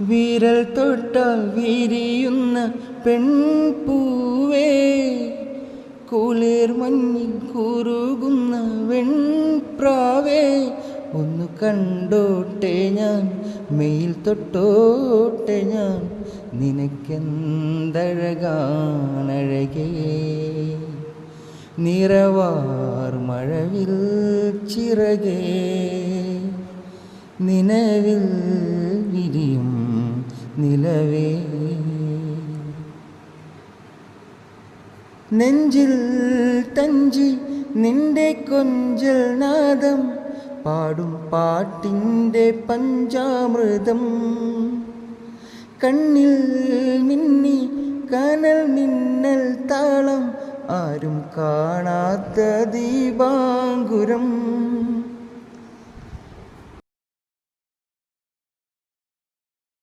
വിരൽ തൊട്ട വിരിയുന്ന പെൺപൂവേ കുളിർ മഞ്ഞിൽ കുറുകുന്ന വെൺപ്രാവേ ഒന്ന് കണ്ടോട്ടെ ഞാൻ മെയിൽ തൊട്ടോട്ടെ ഞാൻ നിനക്കെന്തഴകാണഴകേ നിറവാർ മഴവിൽ ചിറകേ നിലവിൽ നിലവേ. നെഞ്ചിൽ തഞ്ചി നിന്റെ കൊഞ്ചൽ നാദം പാടും പാട്ടിന്റെ പഞ്ചാമൃതം. കണ്ണിൽ മിന്നി കനൽ മിന്നൽ താളം ആരും കാണാത്ത ദീപാങ്കുരം.